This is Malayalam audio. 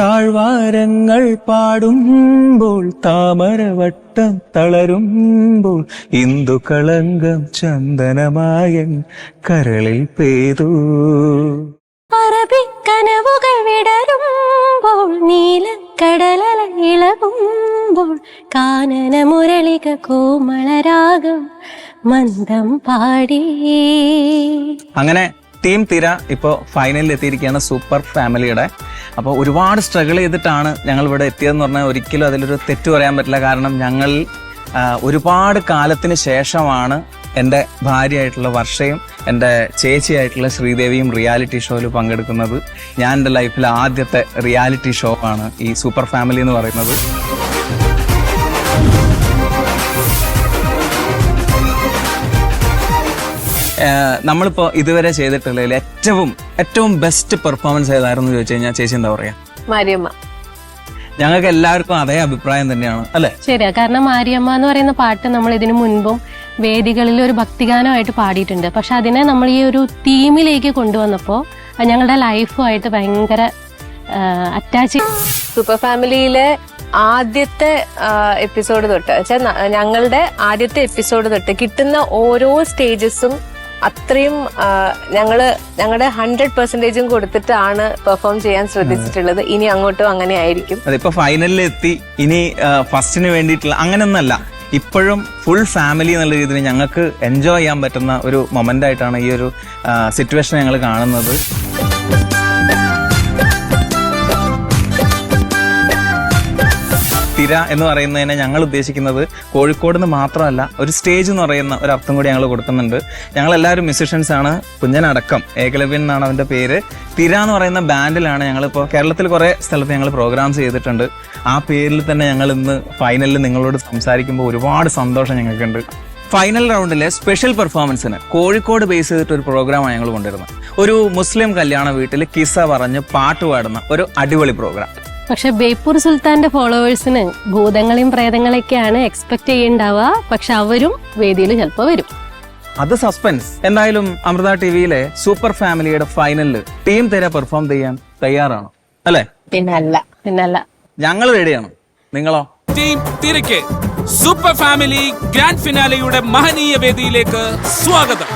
താഴ്വാരങ്ങൾ പാടുമ്പോൾ താമരവട്ടം തളരുമ്പോൾ ഇന്ദു കളങ്കം ചന്ദനമായൻ കരളിൽ പെയ്തു. അറബിക്കനവുകൾ വിടരുമ്പോൾ നീലക്കടലല ഇളകുമ്പോൾ കാനന മുരളിക കോമളരാഗം മന്ദം പാടി. അങ്ങനെ ടീം തിര ഇപ്പോൾ ഫൈനലിൽ എത്തിയിരിക്കുകയാണ് സൂപ്പർ ഫാമിലിയുടെ. അപ്പോൾ ഒരുപാട് സ്ട്രഗിൾ ചെയ്തിട്ടാണ് ഞങ്ങൾ ഇവിടെ എത്തിയതെന്ന് പറഞ്ഞാൽ ഒരിക്കലും അതിലൊരു തെറ്റ് പറയാൻ പറ്റില്ല. കാരണം ഞങ്ങൾ ഒരുപാട് കാലത്തിന് ശേഷമാണ് എന്റെ ഭാര്യയായിട്ടുള്ള വർഷയും എന്റെ ചേച്ചിയായിട്ടുള്ള ശ്രീദേവിയും റിയാലിറ്റി ഷോയിൽ പങ്കെടുക്കുന്നത്. ഞാൻ എന്റെ ലൈഫിലെ ആദ്യത്തെ റിയാലിറ്റി ഷോ ആണ് ഈ സൂപ്പർ ഫാമിലി എന്ന് പറയുന്നത്. നമ്മളിപ്പോൾ നമ്മളിപ്പോ ഇതുവരെ ചെയ്തിട്ടുള്ളതിൽ ഏറ്റവും ഏറ്റവും ബെസ്റ്റ് പെർഫോമൻസ് ഏതായിരുന്നു ചോദിച്ചു കഴിഞ്ഞാൽ ചേച്ചി എന്താ പറയാ? മാരിയമ്മ. ഞങ്ങൾക്ക് എല്ലാവർക്കും അതേ അഭിപ്രായം തന്നെയാണ് അല്ലെ? ശരിയാ. കാരണം മാരിയമ്മ എന്ന് പറയുന്ന പാട്ട് നമ്മൾ ഇതിനു മുൻപും വേദികളിൽ ഒരു ഭക്തിഗാനമായിട്ട് പാടിയിട്ടുണ്ട്. പക്ഷെ അതിനെ നമ്മൾ ഈ ഒരു തീമിലേക്ക് കൊണ്ടുവന്നപ്പോൾ ഞങ്ങളുടെ ലൈഫുമായിട്ട് ഭയങ്കര അറ്റാച്ച് സൂപ്പർ ഫാമിലിയിലെ ആദ്യത്തെ എപ്പിസോഡ് തൊട്ട് വെച്ചാൽ ഞങ്ങളുടെ ആദ്യത്തെ എപ്പിസോഡ് തൊട്ട് കിട്ടുന്ന ഓരോ സ്റ്റേജസും അത്രയും ഞങ്ങൾ ഞങ്ങൾ ഞങ്ങളുടെ ഹൺഡ്രഡ് പെർസെന്റേജും കൊടുത്തിട്ടാണ് പെർഫോം ചെയ്യാൻ ശ്രദ്ധിച്ചിട്ടുള്ളത്. ഇനി അങ്ങോട്ടും അങ്ങനെ ആയിരിക്കും. അതിപ്പോ ഫൈനലിൽ എത്തി ഇനി ഫസ്റ്റിന് വേണ്ടിയിട്ടുള്ള അങ്ങനെയൊന്നല്ല ഇപ്പോഴും ഫുൾ ഫാമിലി എന്നുള്ള രീതിയിൽ ഞങ്ങൾക്ക് എൻജോയ് ചെയ്യാൻ പറ്റുന്ന ഒരു മൊമെന്റ് ആയിട്ടാണ് ഈ ഒരു സിറ്റുവേഷൻ ഞങ്ങൾ കാണുന്നത്. തിര എന്ന് പറയുന്നതിനെ ഞങ്ങൾ ഉദ്ദേശിക്കുന്നത് കോഴിക്കോട് നിന്ന് മാത്രമല്ല ഒരു സ്റ്റേജ് എന്ന് പറയുന്ന ഒരു അർത്ഥം കൂടി ഞങ്ങൾ കൊടുക്കുന്നുണ്ട്. ഞങ്ങൾ എല്ലാവരും മ്യൂസിഷ്യൻസ് ആണ് കുഞ്ഞനടക്കം ഏകലവ്യൻ എന്നാണ് അവന്റെ പേര്. തിര എന്ന് പറയുന്ന ബാൻഡിലാണ് ഞങ്ങളിപ്പോൾ കേരളത്തിൽ കുറേ സ്ഥലത്ത് ഞങ്ങൾ പ്രോഗ്രാംസ് ചെയ്തിട്ടുണ്ട്. ആ പേരിൽ തന്നെ ഞങ്ങൾ ഇന്ന് ഫൈനലിൽ നിങ്ങളോട് സംസാരിക്കുമ്പോൾ ഒരുപാട് സന്തോഷം ഞങ്ങൾക്കുണ്ട്. ഫൈനൽ റൗണ്ടിലെ സ്പെഷ്യൽ പെർഫോമൻസിന് കോഴിക്കോട് ബേസ് ചെയ്തിട്ട് ഒരു പ്രോഗ്രാമാണ് ഞങ്ങൾ കൊണ്ടുവരുന്നത്. ഒരു മുസ്ലിം കല്യാണ വീട്ടിൽ കിസ പറഞ്ഞ് പാട്ട് പാടുന്ന ഒരു അടിപൊളി പ്രോഗ്രാം പക്ഷെ ബേപ്പൂർ സുൽത്താന്റെ ഫോളോവേഴ്സിന് ഭൂതങ്ങളെയും പ്രേതങ്ങളെയൊക്കെയാണ് എക്സ്പെക്ട് ചെയ്യേണ്ടാവുക. പക്ഷെ അവരും വേദിയിൽ ചിലപ്പോൾ വരും. അത് സസ്പെൻസ് എന്തായാലും അമൃത ടി വിയിലെ സൂപ്പർ ഫാമിലിയുടെ ഫൈനലിൽ ടീം തിര പെർഫോം ചെയ്യാൻ തയ്യാറാണോ. അല്ലെ? പിന്നല്ല. പിന്നല്ല. ഞങ്ങൾ റെഡിയാണ് നിങ്ങളോ? ടീം തിരക്ക് സൂപ്പർ ഫാമിലി ഗ്രാൻഡ് ഫിനാലയുടെ മഹനീയ വേദിയിലേക്ക് സ്വാഗതം.